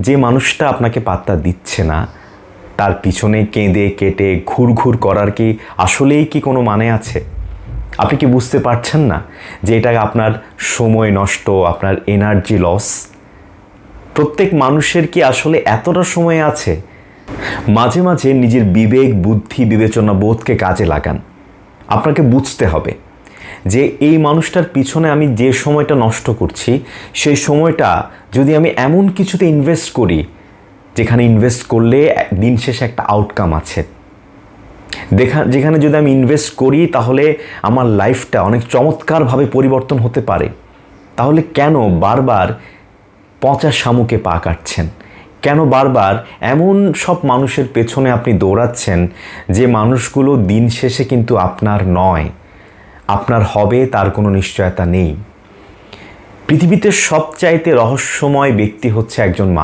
যে মানুষটা আপনাকে পাত্তা দিচ্ছে না, তার পিছনে কেঁদে কেটে ঘুর ঘুর করার কি আসলেই কি কোনো মানে আছে? আপনি কি বুঝতে পারছেন না যে এটা আপনার সময় নষ্ট, আপনার এনার্জি লস প্রত্যেক মানুষের কি আসলে এতটা সময় আছে? মাঝে মাঝে নিজের বিবেক, বুদ্ধি, বিবেচনা বোধকে কাজে লাগান। আপনাকে বুঝতে হবে। যে এই মানুষটার পিছনে আমি যে সময়টা নষ্ট করছি, সেই সময়টা যদি আমি এমন কিছুতে ইনভেস্ট করি, যেখানে ইনভেস্ট করলে দিন শেষে একটা আউটকাম আছে। দেখা, যেখানে যদি আমি ইনভেস্ট করি, তাহলে আমার লাইফটা অনেক চমৎকারভাবে পরিবর্তন হতে পারে। তাহলে কেন বারবার পচা শামুকে পা কাটছেন? কেন বারবার এমন সব মানুষের পেছনে আপনি দৌড়াচ্ছেন, যে মানুষগুলো দিন শেষে কিন্তু আপনার নয়? আপনার হবে তার কোনো নিশ্চয়তা নেই। পৃথিবীতে সবচাইতে রহস্যময় ব্যক্তি হচ্ছে একজন